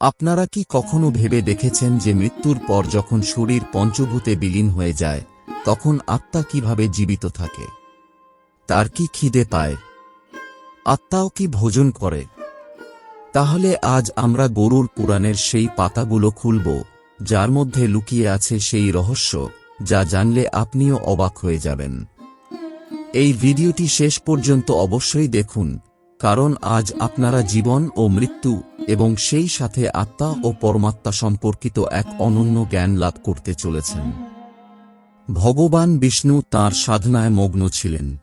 আপনারা কি কখনো ভেবে দেখেছেন যে মৃত্যুর পর যখন শরীর পঞ্চভূতে বিলীন হয়ে যায়, তখন আত্মা কীভাবে জীবিত থাকে? তার কি খিদে পায়? আত্মাও কি ভোজন করে? তাহলে আজ আমরা গরুর পুরাণের সেই পাতাগুলো খুলব, যার মধ্যে লুকিয়ে আছে সেই রহস্য, যা জানলে আপনিও অবাক হয়ে যাবেন। এই ভিডিওটি শেষ পর্যন্ত অবশ্যই দেখুন কারণ আজ আপনারা জীবন ও মৃত্যু এবং সেই সাথে আত্মা ও পরমাত্মা সম্পর্কিত এক অনন্য জ্ঞান লাভ করতে চলেছেন। ভগবান বিষ্ণু তার সাধনায় মগ্ন ছিলেন।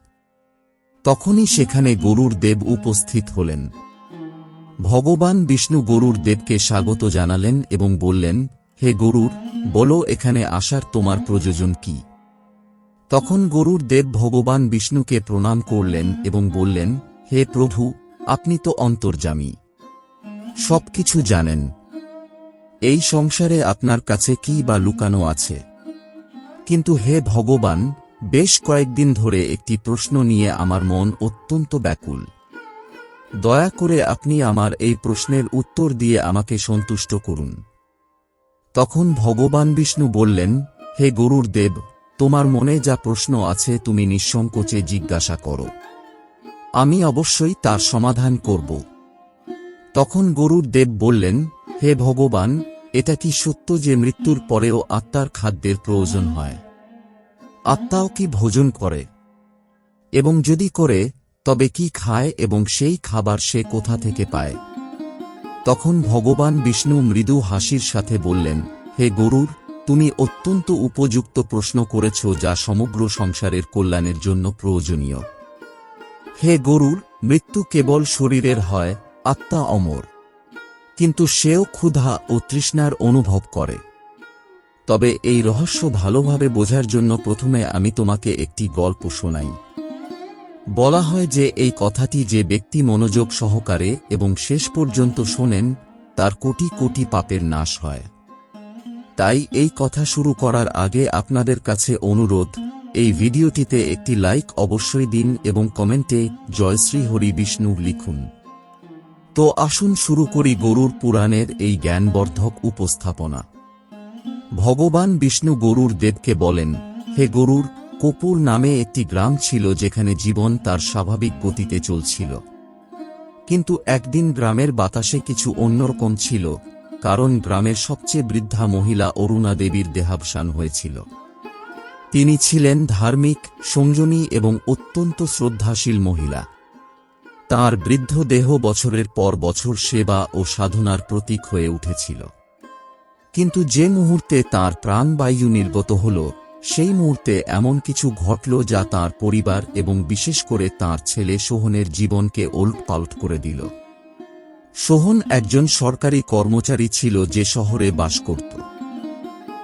তখনই সেখানে গরুর দেব উপস্থিত হলেন। ভগবান বিষ্ণু গরুর দেবকে স্বাগত জানালেন এবং বললেন, হে গরুর, বলো এখানে আসার তোমার প্রয়োজন কি? তখন গরুর দেব ভগবান বিষ্ণুকে প্রণাম করলেন এবং বললেন হে প্রভু, আপনি তো অন্তর্জামী সবকিছু জানেন। এই সংসারে আপনার কাছে কি বা লুকানো আছে? কিন্তু হে ভগবান, বেশ কয়েকদিন ধরে একটি প্রশ্ন নিয়ে আমার মন অত্যন্ত ব্যাকুল। দয়া করে আপনি আমার এই প্রশ্নের উত্তর দিয়ে আমাকে সন্তুষ্ট করুন। তখন ভগবান বিষ্ণু বললেন, হে গরুর দেব, তোমার মনে যা প্রশ্ন আছে তুমি নিঃসংকোচে জিজ্ঞাসা করো। আমি অবশ্যই তার সমাধান করব। তখন গরুর দেব বললেন, হে ভগবান, এটা কি সত্য যে মৃত্যুর পরেও আত্মার খাদ্যের প্রয়োজন হয়? আত্মাও কি ভোজন করে? এবং যদি করে, তবে কি খায় এবং সেই খাবার সে কোথা থেকে পায়? তখন ভগবান বিষ্ণু মৃদু হাসির সাথে বললেন, হে গরুর, তুমি অত্যন্ত উপযুক্ত প্রশ্ন করেছ যা সমগ্র সংসারের কল্যাণের জন্য প্রয়োজনীয়। হে গরুর, মৃত্যু কেবল শরীরের হয়, আত্মা অমর। কিন্তু সেও ক্ষুধা ও তৃষ্ণার অনুভব করে। তবে এই রহস্য ভালোভাবে বোঝার জন্য প্রথমে আমি তোমাকে একটি গল্প শোনাই। বলা হয় যে এই কথাটি যে ব্যক্তি মনোযোগ সহকারে এবং শেষ পর্যন্ত শোনেন, তার কোটি কোটি পাপের নাশ হয়। তাই এই কথা শুরু করার আগে আপনাদের কাছে অনুরোধ এই ভিডিওটিতে একটি লাইক অবশ্যই দিন এবং কমেন্টে জয়শ্রী হরি বিষ্ণু লিখুন। তো আসুন শুরু করি গরুর পুরাণের এই জ্ঞানবর্ধক উপস্থাপনা। ভগবান বিষ্ণু গরুর দেবকে বলেন, হে গরুর, কপুর নামে একটি গ্রাম ছিল যেখানে জীবন তার স্বাভাবিক গতিতে চলছিল। কিন্তু একদিন গ্রামের বাতাসে কিছু অন্যরকম ছিল, কারণ গ্রামের সবচেয়ে বৃদ্ধা মহিলা অরুণা দেবীর দেহাবসান হয়েছিল। তিনি ছিলেন ধার্মিক, সংযমী এবং অত্যন্ত শ্রদ্ধাশীল মহিলা। তার বৃদ্ধ দেহ বছরের পর বছর সেবা ও সাধনার প্রতীক হয়ে উঠেছিল। কিন্তু যে মুহূর্তে তার প্রাণবায়ু নির্গত হল, সেই মুহূর্তে এমন কিছু ঘটল যা তার পরিবার এবং বিশেষ করে তার ছেলে সোহনের জীবনকে ওলটপালট করে দিল। সোহন একজন সরকারি কর্মচারী ছিল যে শহরে বাস করত।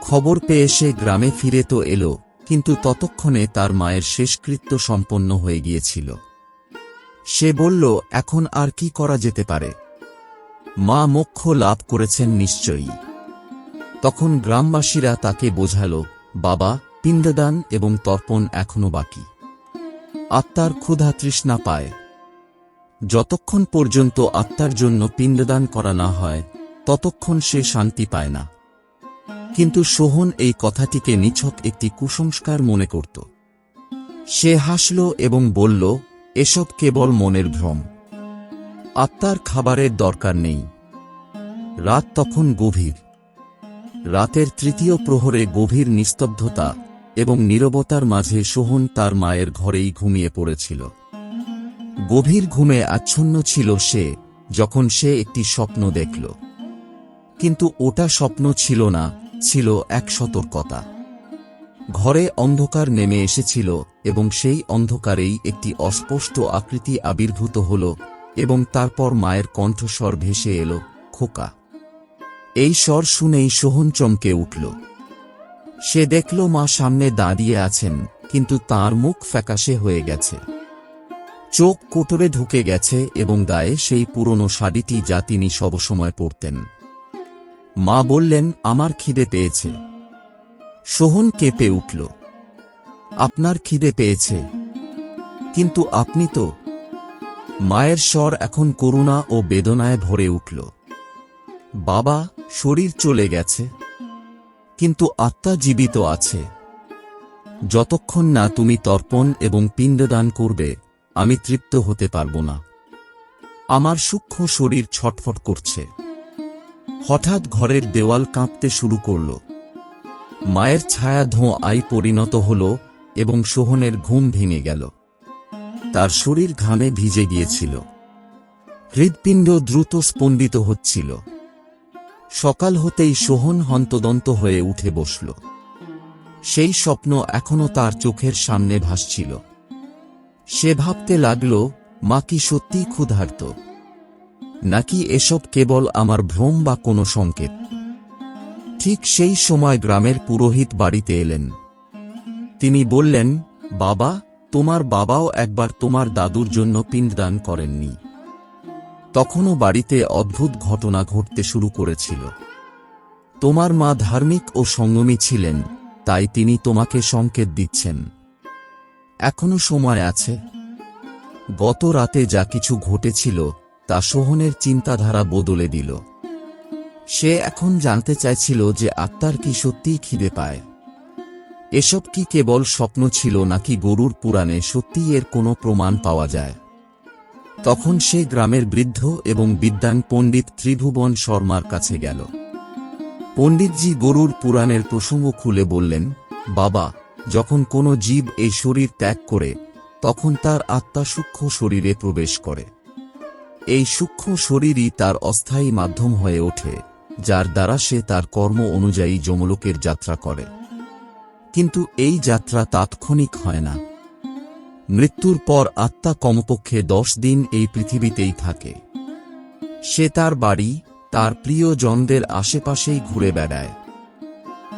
খবর পেয়ে সে গ্রামে ফিরে তো এলো কিন্তু ততক্ষণে তার মায়ের শেষকৃত্য সম্পন্ন হয়ে গিয়েছিল। সে বলল, এখন আর কি করা যেতে পারে? মা মোক্ষ লাভ করেছেন নিশ্চয়ই। তখন গ্রামবাসীরা তাকে বোঝাল, বাবা, পিণ্ডদান এবং তর্পণ এখনও বাকি। আত্মার ক্ষুধা তৃষ্ণা পায়। যতক্ষণ পর্যন্ত আত্মার জন্য পিণ্ডদান করা না হয়, ততক্ষণ সে শান্তি পায় না। কিন্তু সোহন এই কথাটিকে নিছক একটি কুসংস্কার মনে করত। সে হাসল এবং বলল, এসব কেবল মনের ভ্রম। আত্মার খাবারের দরকার নেই। রাত তখন গভীর। রাতের তৃতীয় প্রহরে গভীর নিস্তব্ধতা এবং নীরবতার মাঝে সোহন তার মায়ের ঘরেই ঘুমিয়ে পড়েছিল। গভীর ঘুমে আচ্ছন্ন ছিল সে, যখন সে একটি স্বপ্ন দেখল। কিন্তু ওটা স্বপ্ন ছিল না ছিল এক সতর্কতা। ঘরে অন্ধকার নেমে এসেছিল এবং সেই অন্ধকারেই একটি অস্পষ্ট আকৃতি আবির্ভূত হল এবং তারপর মায়ের কণ্ঠস্বর ভেসে এলো, খোকা। এই স্বর শুনেই সোহন চমকে উঠল। সে দেখল মা সামনে দাঁড়িয়ে আছেন, কিন্তু তার মুখ ফ্যাকাশে হয়ে গেছে। চোখ কোটরে ঢুকে গেছে এবং গায়ে সেই পুরনো শাড়িটি যা তিনি সবসময় পরতেন। মা বললেন, আমার খিদে পেয়েছে। সোহন কেঁপে উঠল। আপনার খিদে পেয়েছে। কিন্তু আপনি তো মায়ের স্বর এখন করুণা ও বেদনায় ভরে উঠল। বাবা, শরীর চলে গেছে। কিন্তু আত্মা জীবিত আছে। যতক্ষণ না তুমি তর্পণ এবং পিণ্ডদান করবে, আমি তৃপ্ত হতে পারব না। আমার সূক্ষ্ম শরীর ছটফট করছে। হঠাৎ ঘরের দেওয়াল কাঁপতে শুরু করল। মায়ের ছায়া ধোঁ আই পরিণত হল এবং সোহনের ঘুম ভেঙে গেল। তার শরীর ঘামে ভিজে গিয়েছিল। হৃৎপিণ্ড দ্রুত স্পন্দিত হচ্ছিল। সকাল হতেই সোহন হন্তদন্ত হয়ে উঠে বসল। সেই স্বপ্ন এখনও তার চোখের সামনে ভাসছিল। সে ভাবতে লাগল, মা কি সত্যিই ক্ষুধার্ত? নাকি এসব কেবল আমার ভ্রম বা কোনো সংকেত? ঠিক সেই সময় গ্রামের পুরোহিত বাড়িতে এলেন। তিনি বললেন, বাবা, তোমার বাবাও একবার তোমার দাদুর জন্য পিণ্ডদান করেননি। তখনও বাড়িতে অদ্ভুত ঘটনা ঘটতে শুরু করেছিল। তোমার মা ধার্মিক ও সংযমী ছিলেন, তাই তিনি তোমাকে সংকেত দিচ্ছেন। এখনও সময় আছে। গত রাতে যা কিছু ঘটেছিল তা সোহনের চিন্তাধারা বদলে দিল। সে এখন জানতে চাইছিল যে আত্মার কি সত্যিই খিদে পায়। এসব কি কেবল স্বপ্ন ছিল নাকি গরুর পুরাণে সত্যিই এর কোনো প্রমাণ পাওয়া যায়? তখন সে গ্রামের বৃদ্ধ এবং বিদ্যান পণ্ডিত ত্রিভুবন শর্মার কাছে গেল। পণ্ডিতজি গরুর পুরাণের প্রসঙ্গ খুলে বললেন, বাবা, যখন কোনো জীব এই শরীর ত্যাগ করে, তখন তার আত্মা সূক্ষ্ম শরীরে প্রবেশ করে। এই সূক্ষ্ম শরীরই তার অস্থায়ী মাধ্যম হয়ে ওঠে, যার দ্বারা সে তার কর্ম অনুযায়ী যমলোকের যাত্রা করে। কিন্তু এই যাত্রা তাৎক্ষণিক হয় না। মৃত্যুর পর আত্মা কমপক্ষে দশ দিন এই পৃথিবীতেই থাকে। সে তার বাড়ি, তার প্রিয়জনদের আশেপাশেই ঘুরে বেড়ায়।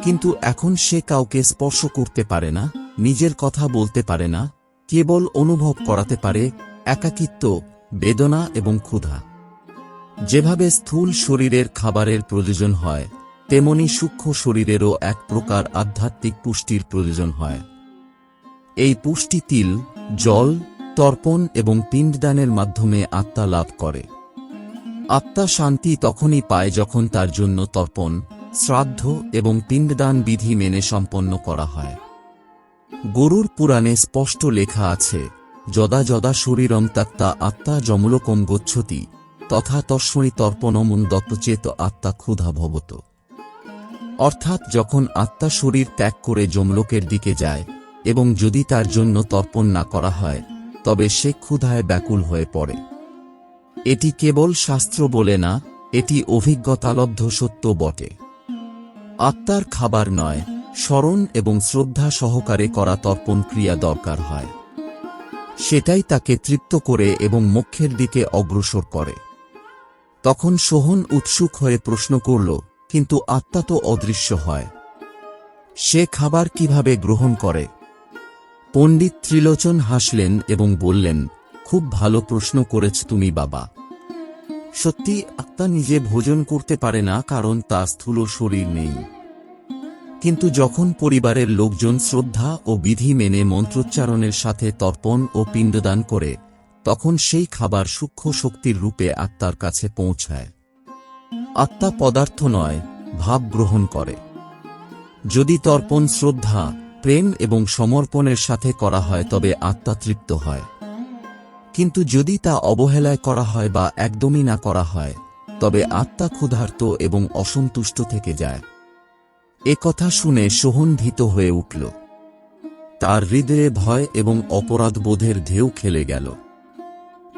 কিন্তু এখন সে কাউকে স্পর্শ করতে পারে না, নিজের কথা বলতে পারে না, কেবল অনুভব করাতে পারে, একাকিত্ব বেদনা এবং ক্ষুধা। যেভাবে স্থূল শরীরের খাবারের প্রয়োজন হয়, তেমনি সূক্ষ্ম শরীরেরও এক প্রকার আধ্যাত্মিক পুষ্টির প্রয়োজন হয়। এই পুষ্টি তিল, জল, তর্পণ এবং পিণ্ডদানের মাধ্যমে আত্মা লাভ করে। আত্মা শান্তি তখনই পায় যখন তার জন্য তর্পণ, শ্রাদ্ধ এবং পিণ্ডদান বিধি মেনে সম্পন্ন করা হয়। গরুর পুরাণে স্পষ্ট লেখা আছে যদা যদা শরীরম তাত্তা আত্মা যমলোকম গচ্ছতি, তথা তস্মৈ তর্পণমুন দত্তচেত আত্মা ক্ষুধা ভবত। অর্থাৎ যখন আত্মা শরীর ত্যাগ করে যমলোকের দিকে যায়, এবং যদি তার জন্য তর্পণ না করা হয়, তবে সে ক্ষুধায় ব্যাকুল হয়ে পড়ে। এটি কেবল শাস্ত্র বলে না, এটি অভিজ্ঞতালব্ধ সত্য বটে। আত্মার খাবার নয়, স্মরণ এবং শ্রদ্ধা সহকারে করা তর্পণ ক্রিয়া দরকার হয়। সেটাই তাকে তৃপ্ত করে এবং মোক্ষের দিকে অগ্রসর করে। তখন সোহন উৎসুক হয়ে প্রশ্ন করল, কিন্তু আত্মা তো অদৃশ্য হয়। সে খাবার কীভাবে গ্রহণ করে? পণ্ডিত ত্রিলোচন হাসলেন এবং বললেন, খুব ভালো প্রশ্ন করেছ তুমি বাবা। সত্যি আত্মা নিজে ভোজন করতে পারে না কারণ তা স্থূল শরীর নেই। কিন্তু যখন পরিবারের লোকজন শ্রদ্ধা ও বিধি মেনে মন্ত্রোচ্চারণের সাথে তর্পণ ও পিণ্ডদান করে, তখন সেই খাবার সূক্ষ্ম শক্তির রূপে আত্মার কাছে পৌঁছায়। আত্মা পদার্থ নয়, ভাব গ্রহণ করে। যদি তর্পণ, শ্রদ্ধা, প্রেম এবং সমর্পণের সাথে করা হয়, তবে আত্মা তৃপ্ত হয়। কিন্তু যদি তা অবহেলায় করা হয় বা একদমই না করা হয়, তবে আত্মা ক্ষুধার্ত এবং অসন্তুষ্ট থেকে যায়। এ কথা শুনে সোহন ভীত হয়ে উঠল। তার হৃদয়ে ভয় এবং অপরাধবোধের ঢেউ খেলে গেল।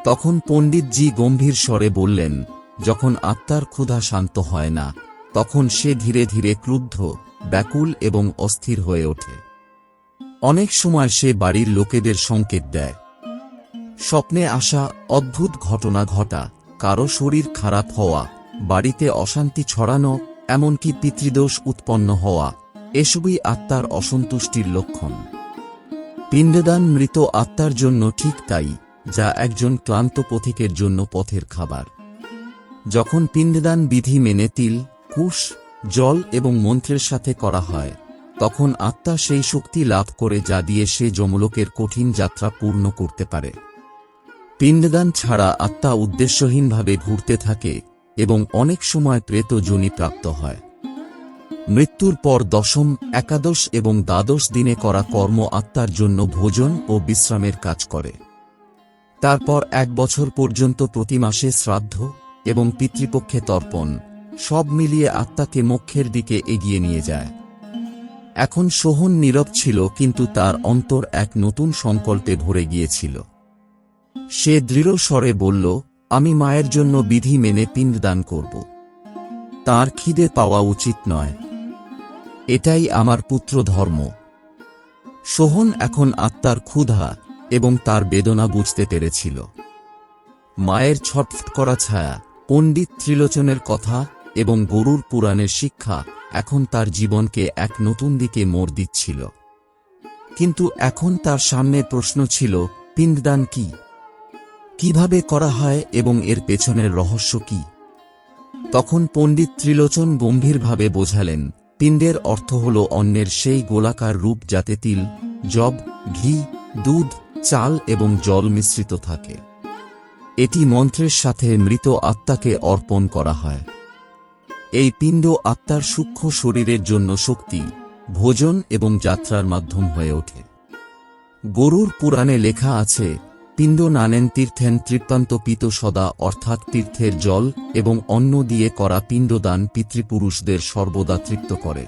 তখন পণ্ডিতজি গম্ভীর স্বরে বললেন, যখন আত্মার ক্ষুধা শান্ত হয় না, তখন সে ধীরে ধীরে ক্রুদ্ধ, ব্যাকুল এবং অস্থির হয়ে ওঠে। অনেক সময় সে বাড়ির লোকেদের সংকেত দেয়। স্বপ্নে আসা অদ্ভুত ঘটনা ঘটা, কারও শরীর খারাপ হওয়া, বাড়িতে অশান্তি ছড়ানো এমনকি পিতৃদোষ উৎপন্ন হওয়া, এসবই আত্মার অসন্তুষ্টির লক্ষণ। পিণ্ডদান মৃত আত্মার জন্য ঠিক তাই, যা একজন ক্লান্ত পথিকের জন্য পথের খাবার। যখন পিণ্ডদান বিধি মেনে তিল, কুশ, জল এবং মন্ত্রের সাথে করা হয়, তখন আত্মা সেই শক্তি লাভ করে যা দিয়ে সে যমলোকের কঠিন যাত্রা পূর্ণ করতে পারে। পিণ্ডদান ছাড়া আত্মা উদ্দেশ্যহীনভাবে ঘুরতে থাকে এবং অনেক সময় প্রেত যোনি প্রাপ্ত হয়। মৃত্যুর পর দশম, একাদশ এবং দ্বাদশ দিনে করা কর্ম আত্মার জন্য ভোজন ও বিশ্রামের কাজ করে। তারপর এক বছর পর্যন্ত প্রতি মাসে শ্রাদ্ধ এবং পিতৃপক্ষে তর্পণ, সব মিলিয়ে আত্মাকে মোক্ষের দিকে এগিয়ে নিয়ে যায়। এখন সোহন নীরব ছিল কিন্তু তার অন্তর এক নতুন সংকল্পে ভরে গিয়েছিল। সে দৃঢ় স্বরে বলল আমি মায়ের জন্য বিধি মেনে পিণ্ডদান করব। তার খিদে পাওয়া উচিত নয়। এটাই আমার পুত্র ধর্ম। সোহন এখন আত্মার ক্ষুধা এবং তার বেদনা বুঝতে পেরেছিল। মায়ের ছটফট করা ছায়া, পণ্ডিত ত্রিলোচনের কথা এবং গরুর পুরাণের শিক্ষা এখন তার জীবনকে এক নতুন দিকে মোড় দিচ্ছিল। কিন্তু এখন তার সামনে প্রশ্ন ছিল, পিণ্ডদান কি? কীভাবে করা হয় এবং এর পেছনের রহস্য কি? তখন পণ্ডিত ত্রিলোচন গম্ভীরভাবে বোঝালেন, পিণ্ডের অর্থ হল অন্যের সেই গোলাকার রূপ যাতে তিল জব ঘি, দুধ, চাল এবং জল মিশ্রিত থাকে। এটি মন্ত্রের সাথে মৃত আত্মাকে অর্পণ করা হয়। এই পিণ্ড আত্মার সূক্ষ্ম শরীরের জন্য শক্তি, ভোজন এবং যাত্রার মাধ্যম হয়ে ওঠে। গরুর পুরাণে লেখা আছে পিণ্ড নানেন তীর্থেন তৃপ্তান্ত পিত সদা, অর্থাৎ তীর্থের জল এবং অন্ন দিয়ে করা পিণ্ডদান পিতৃপুরুষদের সর্বদা তৃপ্ত করে।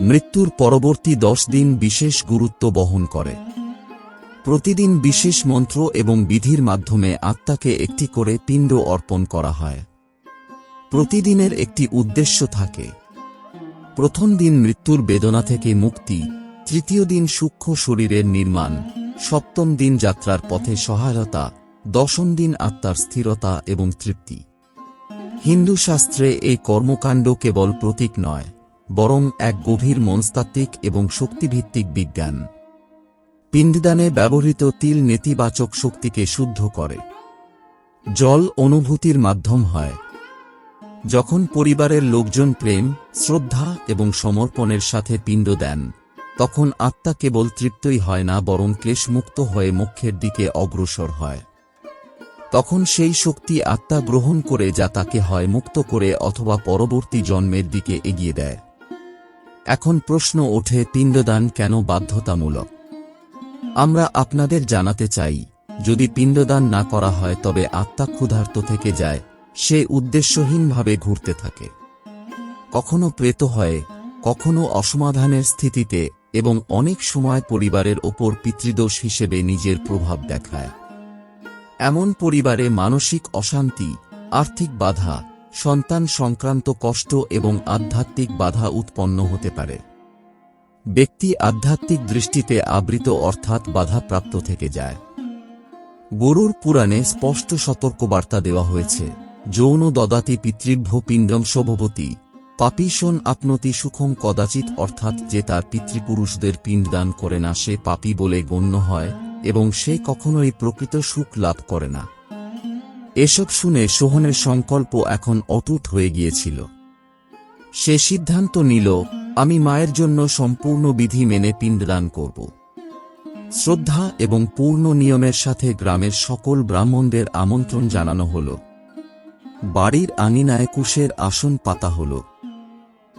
মৃত্যুর পরবর্তী দশ দিন বিশেষ গুরুত্ব বহন করে। প্রতিদিন বিশেষ মন্ত্র এবং বিধির মাধ্যমে আত্মাকে একটি করে পিণ্ড অর্পণ করা হয়। প্রতিদিনের একটি উদ্দেশ্য থাকে। প্রথম দিন মৃত্যুর বেদনা থেকে মুক্তি, তৃতীয় দিন সূক্ষ্ম শরীরের নির্মাণ। সপ্তম দিন যাত্রার পথে সহায়তা, দশম দিন আত্মার স্থিরতা এবং তৃপ্তি। হিন্দু শাস্ত্রে এই কর্মকাণ্ড কেবল প্রতীক নয়, বরং এক গভীর মনস্তাত্ত্বিক এবং শক্তিভিত্তিক বিজ্ঞান। পিণ্ডদানে ব্যবহৃত তিল নেতিবাচক শক্তিকে শুদ্ধ করে। জল অনুভূতির মাধ্যম হয়। যখন পরিবারের লোকজন প্রেম, শ্রদ্ধা এবং সমর্পণের সাথে পিণ্ড দেন তখন আত্মা কেবল তৃপ্তই হয় না, বরং ক্লেশমুক্ত হয়ে মুখ্যের দিকে অগ্রসর হয়। তখন সেই শক্তি আত্মা গ্রহণ করে যা তাকে হয় মুক্ত করে অথবা পরবর্তী জন্মের দিকে এগিয়ে দেয়। এখন প্রশ্ন ওঠে, পিণ্ডদান কেন বাধ্যতামূলক? আমরা আপনাদের জানাতে চাই, যদি পিণ্ডদান না করা হয় তবে আত্মা ক্ষুধার্ত থেকে যায়, সে উদ্দেশ্যহীনভাবে ঘুরতে থাকে। কখনো প্রেত হয়, কখনো অসমাধানের স্থিতিতে এবং অনেক সময় পরিবারের ওপর পিতৃদোষ হিসেবে নিজের প্রভাব দেখায়। এমন পরিবারে মানসিক অশান্তি, আর্থিক বাধা, সন্তান সংক্রান্ত কষ্ট এবং আধ্যাত্মিক বাধা উৎপন্ন হতে পারে। ব্যক্তি আধ্যাত্মিক দৃষ্টিতে আবৃত অর্থাৎ বাধাপ্রাপ্ত থেকে যায়। গরুর পুরাণে স্পষ্ট সতর্কবার্তা দেওয়া হয়েছে, যৌন দদাতি পিতৃভ্য পিণ্ডম শোভবতী। পাপীশন আপনতি সুখম কদাচিৎ, অর্থাৎ যে তার পিতৃপুরুষদের পিণ্ডদান করে না, সে পাপী বলে গণ্য হয়, এবং সে কখনোই প্রকৃত সুখ লাভ করে না। এসব শুনে সোহনের সংকল্প এখন অটুট হয়ে গিয়েছিল। সে সিদ্ধান্ত নিল, আমি মায়ের জন্য সম্পূর্ণ বিধি মেনে পিণ্ডদান করব। শ্রদ্ধা এবং পূর্ণ নিয়মের সাথে গ্রামের সকল ব্রাহ্মণদের আমন্ত্রণ জানানো হল। বাড়ির আঙিনায় কুশের আসন পাতা হল।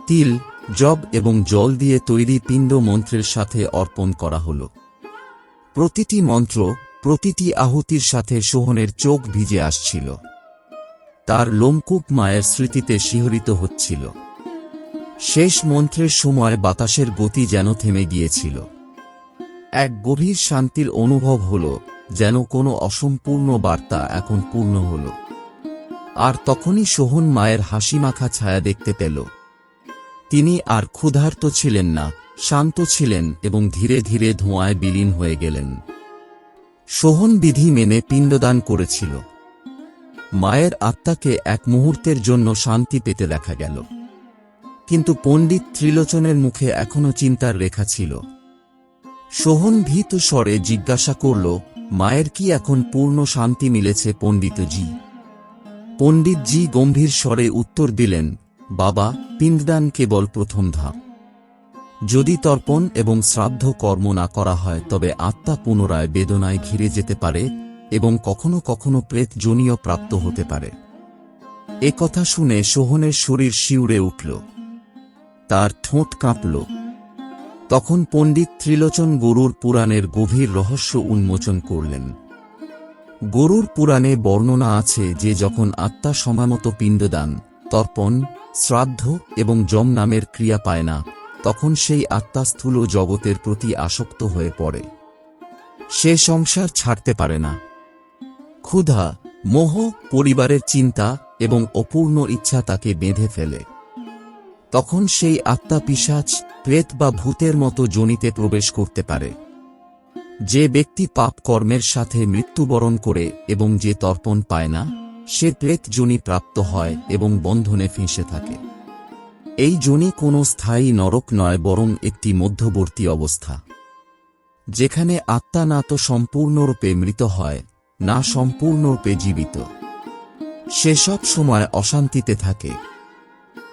তিল, জব এবং জল দিয়ে তৈরি পিণ্ড মন্ত্রের সাথে অর্পণ করা হল। প্রতিটি মন্ত্র প্রতিটি আহুতির সাথে সোহনের চোখ ভিজে আসছিল। তার লোমকূপ মায়ের স্মৃতিতে শিহরিত হচ্ছিল। শেষ মন্ত্রের সময় বাতাসের গতি যেন থেমে গিয়েছিল। এক গভীর শান্তির অনুভব হল যেন কোনো অসম্পূর্ণ বার্তা এখন পূর্ণ হল। আর তখনই সোহন মায়ের হাসিমাখা ছায়া দেখতে পেল। তিনি আর ক্ষুধার্ত ছিলেন না, শান্ত ছিলেন এবং ধীরে ধীরে ধোঁয়ায় বিলীন হয়ে গেলেন। সোহন বিধি মেনে পিণ্ডদান করেছিল। মায়ের আত্মাকে এক মুহূর্তের জন্য শান্তি পেতে দেখা গেল। কিন্তু পণ্ডিত ত্রিলোচনের মুখে এখনও চিন্তার রেখা ছিল। সোহন ভীত স্বরে জিজ্ঞাসা করল, মায়ের কি এখন পূর্ণ শান্তি মিলেছে পণ্ডিতজি? পণ্ডিতজি গম্ভীর স্বরে উত্তর দিলেন বাবা পিণ্ডদান কেবল প্রথম ধাপ। যদি তর্পণ এবং শ্রাদ্ধ কর্ম না করা হয়, তবে আত্মা পুনরায় বেদনায় ঘিরে যেতে পারে এবং কখনো কখনো প্রেতজনীয় প্রাপ্ত হতে পারে। এ কথা শুনে সোহনের শরীর শিউরে উঠল। তার ঠোঁট কাঁপল। তখন পণ্ডিত ত্রিলোচন গরুর পুরাণের গভীর রহস্য উন্মোচন করলেন। গরুর পুরাণে বর্ণনা আছে যে যখন আত্মা সমামত পিণ্ডদান তর্পণ, শ্রাদ্ধ এবং যম নামের ক্রিয়া পায় না, তখন সেই আত্মা স্থূল জগতের প্রতি আসক্ত হয়ে পড়ে। সে সংসার ছাড়তে পারে না। ক্ষুধা, মোহ পরিবারের চিন্তা এবং অপূর্ণ ইচ্ছা তাকে বেঁধে ফেলে। তখন সেই আত্মা পিসাচ প্রেত বা ভূতের মতো জনিতে প্রবেশ করতে পারে। যে ব্যক্তি পাপ কর্মের সাথে মৃত্যুবরণ করে এবং যে তর্পণ পায় না সে প্রেত জনি প্রাপ্ত হয় এবং বন্ধনে ফেঁসে থাকে। এই জনি কোনো স্থায়ী নরক নয়, বরং একটি মধ্যবর্তী অবস্থা। যেখানে আত্মা না তো সম্পূর্ণরূপে মৃত হয়, না সম্পূর্ণরূপে জীবিত। সেসব সময় অশান্তিতে থাকে।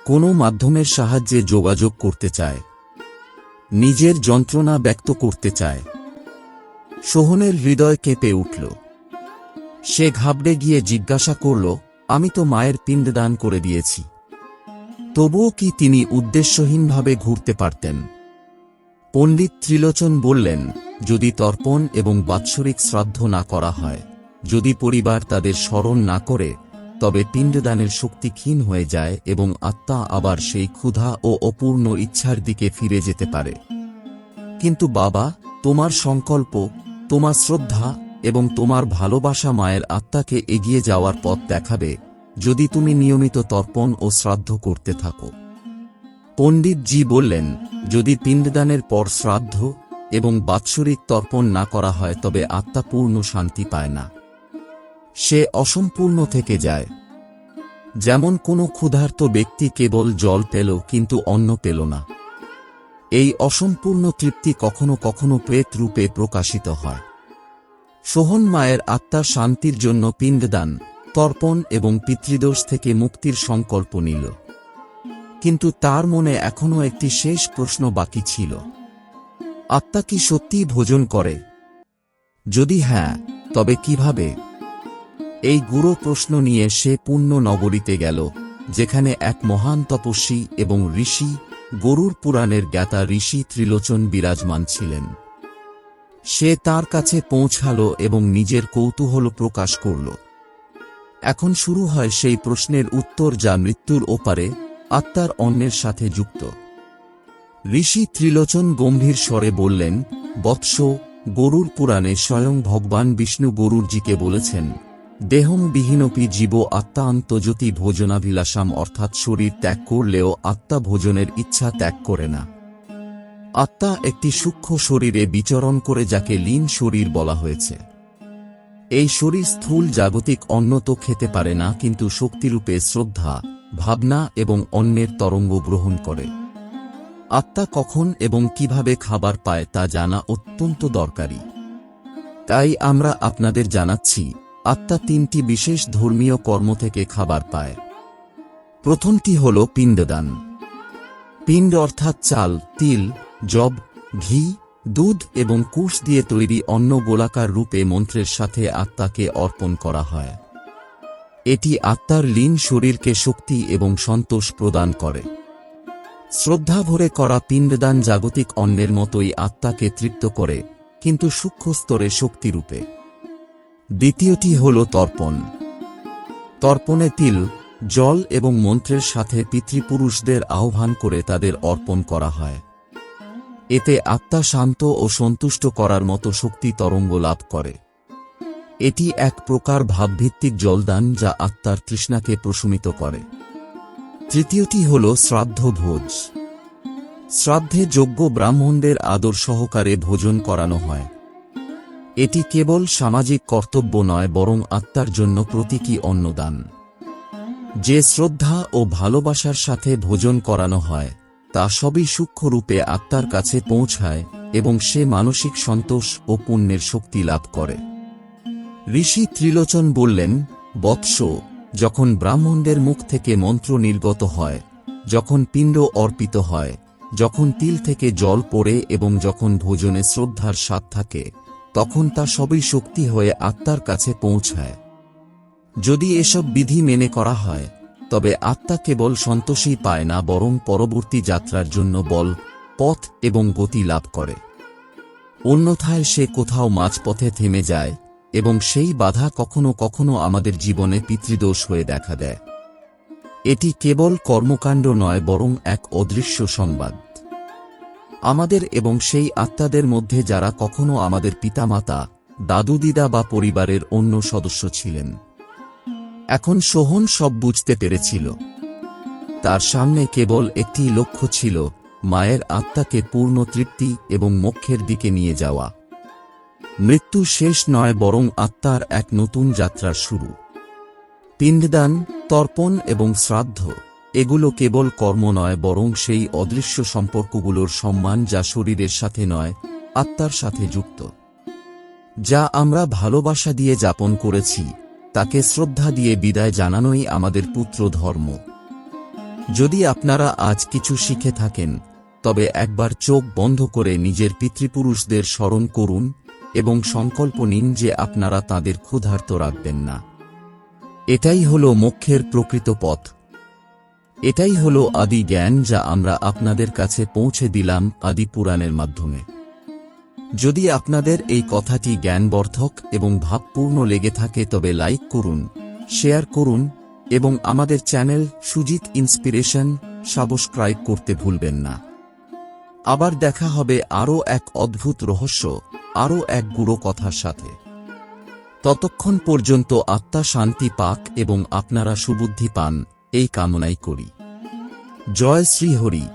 কোনো মাধ্যমের সাহায্যে যোগাযোগ করতে চায়। নিজের যন্ত্রণা ব্যক্ত করতে চায়। সোহনের হৃদয় কেঁপে উঠল। সে ঘাবড়ে গিয়ে জিজ্ঞাসা করল, আমি তো মায়ের পিণ্ডদান করে দিয়েছি। তবুও কি তিনি উদ্দেশ্যহীনভাবে ঘুরতে পারতেন? পণ্ডিত ত্রিলোচন বললেন, যদি তর্পণ এবং বাৎসরিক শ্রাদ্ধ না করা হয়, যদি পরিবার তাদের স্মরণ না করে, তবে পিণ্ডদানের শক্তি ক্ষীণ হয়ে যায় এবং আত্মা আবার সেই ক্ষুধা ও অপূর্ণ ইচ্ছার দিকে ফিরে যেতে পারে। কিন্তু বাবা, তোমার সংকল্প, তোমার শ্রদ্ধা এবং তোমার ভালোবাসা মায়ের আত্মাকে এগিয়ে যাওয়ার পথ দেখাবে যদি তুমি নিয়মিত তর্পণ ও শ্রাদ্ধ করতে থাকো। পণ্ডিতজি বললেন, যদি পিণ্ডদানের পর শ্রাদ্ধ এবং বাৎসরিক তর্পণ না করা হয় তবে আত্মা পূর্ণ শান্তি পায় না। সে অসম্পূর্ণ থেকে যায়। যেমন কোনো ক্ষুধার্ত ব্যক্তি কেবল জল পেল কিন্তু অন্ন পেল না। এই অসম্পূর্ণ তৃপ্তি কখনো কখনো প্রেত রূপে প্রকাশিত হয়। সোহন মায়ের আত্মার শান্তির জন্য পিণ্ডদান, তর্পণ এবং পিতৃদোষ থেকে মুক্তির সংকল্প নিল। কিন্তু তার মনে এখনও একটি শেষ প্রশ্ন বাকি ছিল। আত্মা কি সত্যিই ভোজন করে? যদি হ্যাঁ তবে কীভাবে? এই গুরু প্রশ্ন নিয়ে সে পূর্ণ নগরীতে গেল, যেখানে এক মহান তপস্বী এবং ঋষি গরুর পুরাণের জ্ঞাতা ঋষি ত্রিলোচন বিরাজমান ছিলেন। সে তার কাছে পৌঁছাল এবং নিজের কৌতূহল প্রকাশ করল। এখন শুরু হয় সেই প্রশ্নের উত্তর যা মৃত্যুর ওপারে আত্মার অন্যের সাথে যুক্ত। ঋষি ত্রিলোচন গম্ভীর স্বরে বললেন, বৎস, গরুর পুরাণে স্বয়ং ভগবান বিষ্ণু গরুরজিকে বলেছেন, দেহম বিহীনপি জীব আত্মা আন্তজ্যোতি ভোজনাভিলাষাম অর্থাৎ শরীর ত্যাগ করলেও আত্মা ভোজনের ইচ্ছা ত্যাগ করে না। আত্মা একটি সূক্ষ্ম শরীরে বিচরণ করে যাকে লীন শরীর বলা হয়েছে। এই শরীর স্থূল জাগতিক অন্ন তো খেতে পারে না, কিন্তু শক্তিরূপে শ্রদ্ধা, ভাবনা এবং অন্যের তরঙ্গ গ্রহণ করে। আত্মা কখন এবং কীভাবে খাবার পায় তা জানা অত্যন্ত দরকারি। তাই আমরা আপনাদের জানাচ্ছি, আত্মা তিনটি বিশেষ ধর্মীয় কর্ম থেকে খাবার পায়। প্রথমটি হল পিণ্ডদান। পিণ্ড অর্থাৎ চাল, তিল জব, ঘি, দুধ এবং কুশ দিয়ে তৈরি অন্য গোলাকার রূপে মন্ত্রের সাথে আত্মাকে অর্পণ করা হয়। এটি আত্মার লীন শরীরকে শক্তি এবং সন্তোষ প্রদান করে। শ্রদ্ধা ভরে করা পিণ্ডদান জাগতিক অন্নের মতোই আত্মাকে তৃপ্ত করে, কিন্তু সূক্ষ্ম স্তরে শক্তিরূপে দ্বিতীয়টি হল তর্পণ। তর্পণে তিল, জল এবং মন্ত্রের সাথে পিতৃপুরুষদের আহ্বান করে তাদের অর্পণ করা হয়। এতে আত্মা শান্ত ও সন্তুষ্ট করার মতো শক্তি তরঙ্গ লাভ করে। এটি এক প্রকার ভাবভিত্তিক জলদান যা আত্মার তৃষ্ণাকে প্রশমিত করে। তৃতীয়টি হল শ্রাদ্ধ ভোজ। শ্রাদ্ধে যোগ্য ব্রাহ্মণদের আদর সহকারে ভোজন করানো হয়। এটি কেবল সামাজিক কর্তব্য নয়, বরং আত্মার জন্য প্রতীকী অন্নদান। যে শ্রদ্ধা ও ভালোবাসার সাথে ভোজন করানো হয় তা সবই সূক্ষ্মরূপে আত্মার কাছে পৌঁছায় এবং সে মানসিক সন্তোষ ও পুণ্যের শক্তি লাভ করে। ঋষি ত্রিলোচন বললেন, বৎস, যখন ব্রাহ্মণদের মুখ থেকে মন্ত্র নির্গত হয়, যখন পিণ্ড অর্পিত হয়, যখন তিল থেকে জল পড়ে এবং যখন ভোজনে শ্রদ্ধার স্বাদ থাকে, তখন তা সবই শক্তি হয়ে আত্মার কাছে পৌঁছায়। যদি এসব বিধি মেনে করা হয় তবে আত্মা কেবল সন্তোষই পায় না, বরং পরবর্তী যাত্রার জন্য বল, পথ এবং গতি লাভ করে। অন্যথায় সে কোথাও মাঝপথে থেমে যায় এবং সেই বাধা কখনো কখনো আমাদের জীবনে পিতৃদোষ হয়ে দেখা দেয়। এটি কেবল কর্মকাণ্ড নয়, বরং এক অদৃশ্য সংবাদ। আমাদের এবং সেই আত্মাদের মধ্যে যারা কখনো আমাদের পিতামাতা দাদু দিদা বা পরিবারের অন্য সদস্য ছিলেন এখন সোহন সব বুঝতে পেরেছিল। তার সামনে কেবল একটি লক্ষ্য ছিল, মায়ের আত্মাকে পূর্ণ তৃপ্তি এবং মোক্ষের দিকে নিয়ে যাওয়া। মৃত্যু শেষ নয় বরং আত্মার এক নতুন যাত্রার শুরু। পিণ্ডদান, তর্পণ এবং শ্রাদ্ধ, এগুলো কেবল কর্ম নয় বরং সেই অদৃশ্য সম্পর্কগুলোর সম্মান যা শরীরের সাথে নয়, আত্মার সাথে যুক্ত। যা আমরা ভালোবাসা দিয়ে যাপন করেছি তাকে শ্রদ্ধা দিয়ে বিদায় জানানোই আমাদের পুত্র ধর্ম। যদি আপনারা আজ কিছু শিখে থাকেন, তবে একবার চোখ বন্ধ করে নিজের পিতৃপুরুষদের স্মরণ করুন এবং সংকল্প নিন যে আপনারা তাদের ক্ষুধার্ত রাখবেন না। এটাই হল মোক্ষের প্রকৃত পথ। এটাই হল আদি জ্ঞান যা আমরা আপনাদের কাছে পৌঁছে দিলাম আদি পুরাণের মাধ্যমে। যদি আপনাদের এই কথাটি জ্ঞানবর্ধক এবং ভাবপূর্ণ লেগে থাকে তবে লাইক করুন, শেয়ার করুন এবং আমাদের চ্যানেল সুজিত ইন্সপিরেশন সাবস্ক্রাইব করতে ভুলবেন না। আবার দেখা হবে আরও এক অদ্ভুত রহস্য, আরও এক গুঁড়ো কথার সাথে। ততক্ষণ পর্যন্ত আত্মা শান্তি পাক এবং আপনারা সুবুদ্ধি পান, এই কামনাই করি। জয় শ্রীহরি।